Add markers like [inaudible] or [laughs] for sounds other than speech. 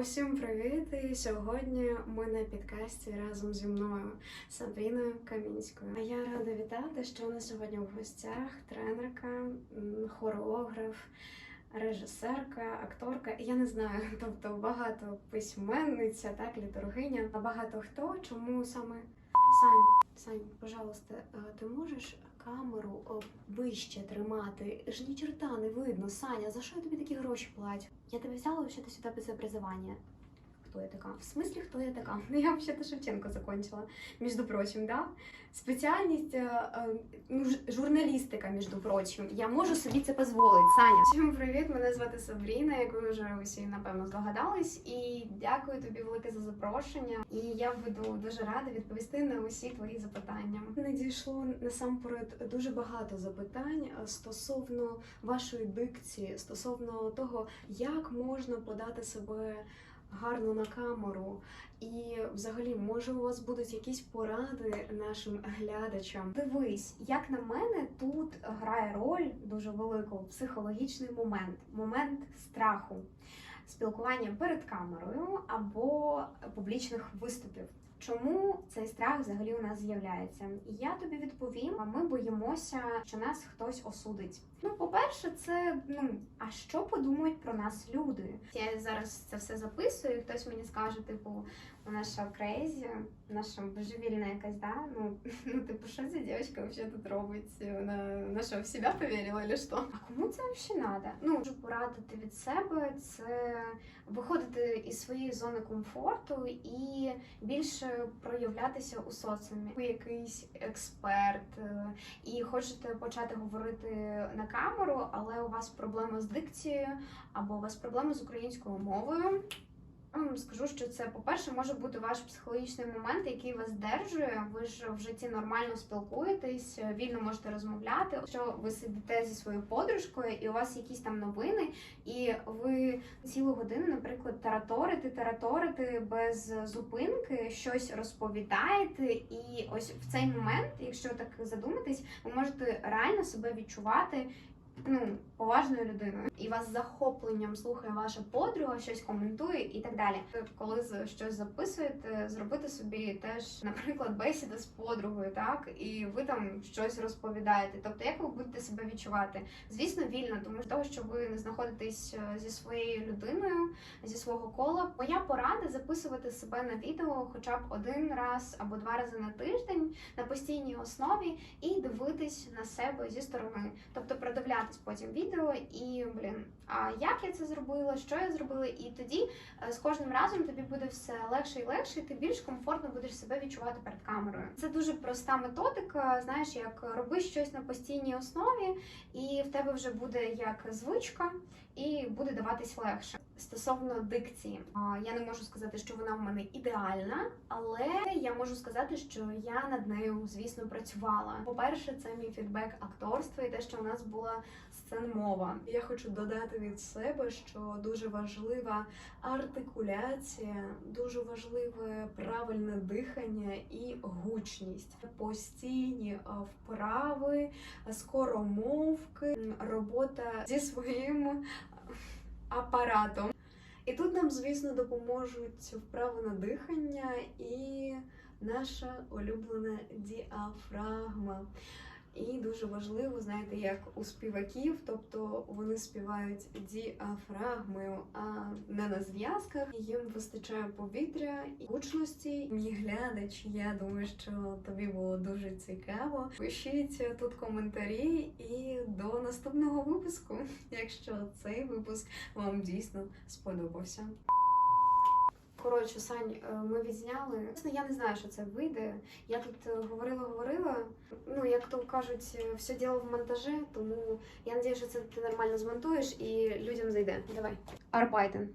Усім привіт! І сьогодні ми на підкасті разом зі мною Сабріною Камінською. А я рада вітати, що у нас сьогодні в гостях тренерка, хореограф, режисерка, акторка. Я не знаю, [laughs] тобто багато письменниця, так, літургиня. А багато хто. Чому саме Сань, Сань, пожалуйста, ти можеш камеру е, вище тримати? Ж ні черта не видно. Саня, за що я тобі такі гроші платять? Я тебе взяла вообще-то сюда без образования. Кто я така? В смысле, хто я така? Ну, [laughs] я вообще-то Шевченко закончила, между прочим, да? Спеціальність е, е, ну, журналістика, між прочим. Я можу собі це дозволити, Саня. Всім привіт! Мене звати Сабріна, як ви вже усі напевно здогадались. І дякую тобі велике за запрошення. І я буду дуже рада відповісти на усі твої запитання. Надійшло насамперед дуже багато запитань е, стосовно вашої дикції, стосовно того, як можна подати себе гарно на камеру. І взагалі, може, у вас будуть якісь поради нашим глядачам. Дивись, як на мене, тут грає роль дуже велику психологічний момент, момент страху, спілкування перед камерою або публічних виступів. Чому цей страх взагалі у нас з'являється? І я тобі відповім: ми боїмося, що нас хтось осудить. Ну, по-перше, це ну а що подумають про нас люди? Я зараз це все записую. і Хтось мені скаже, типу, вона що крейзі, наша божевільна якась, да? Ну, [laughs] ну типу, що ця дівчинка взагалі тут робить? Вона, вона що, в себе повірила, чи що? А кому це взагалі треба? Ну, можу порадити від себе це виходити із своєї зони комфорту і більше проявлятися у соціумі. Ви якийсь експерт е, і хочете почати говорити на камеру, але у вас проблема з дикцією або у вас проблема з українською мовою. Скажу, що це, по-перше, може бути ваш психологічний момент, який вас здержує. Ви ж в житті нормально спілкуєтесь, вільно можете розмовляти. Що ви сидите зі своєю подружкою, і у вас якісь там новини, і ви цілу годину, наприклад, тараторите, тараторите без зупинки, щось розповідаєте, і ось в цей момент, якщо так задуматись, ви можете реально себе відчувати. Ну, поважною людиною, і вас з захопленням слухає ваша подруга, щось коментує і так далі. Коли з- щось записуєте, зробити собі теж, наприклад, бесіда з подругою, так і ви там щось розповідаєте. Тобто, як ви будете себе відчувати? Звісно, вільно, тому що того, що ви не знаходитесь е, зі своєю людиною, зі свого кола. Моя порада записувати себе на відео хоча б один раз або два рази на тиждень на постійній основі і дивитись на себе зі сторони, тобто продивлятись потім відео і блін, а як я це зробила, що я зробила, і тоді е, з кожним разом тобі буде все легше і легше, і ти більш комфортно будеш себе відчувати перед камерою. Це дуже проста методика. Знаєш, як роби щось на постійній основі, і в тебе вже буде як звичка, і буде даватись легше. Стосовно дикції, я не можу сказати, що вона в мене ідеальна, але я можу сказати, що я над нею, звісно, працювала. По-перше, це мій фідбек акторства і те, що у нас була сценмова. Я хочу додати від себе, що дуже важлива артикуляція, дуже важливе правильне дихання і гучність, постійні вправи, скоромовки, робота зі своїм апаратом. І тут нам, звісно, допоможуть вправи на дихання і наша улюблена діафрагма. І дуже важливо, знаєте, як у співаків, тобто вони співають діафрагмою, а не на зв'язках. Їм вистачає повітря і гучності. Мій глядач, я думаю, що тобі було дуже цікаво. Пишіть тут коментарі і до наступного випуску, [laughs] якщо цей випуск вам дійсно сподобався. Коротше, Сань, е, ми відзняли. Я не знаю, що це вийде. Я тут е, говорила, говорила. Як то кажуть, е, все діло в монтажі, тому я сподіваюся, що це ти нормально змонтуєш і людям зайде. Давай. Арбайтен.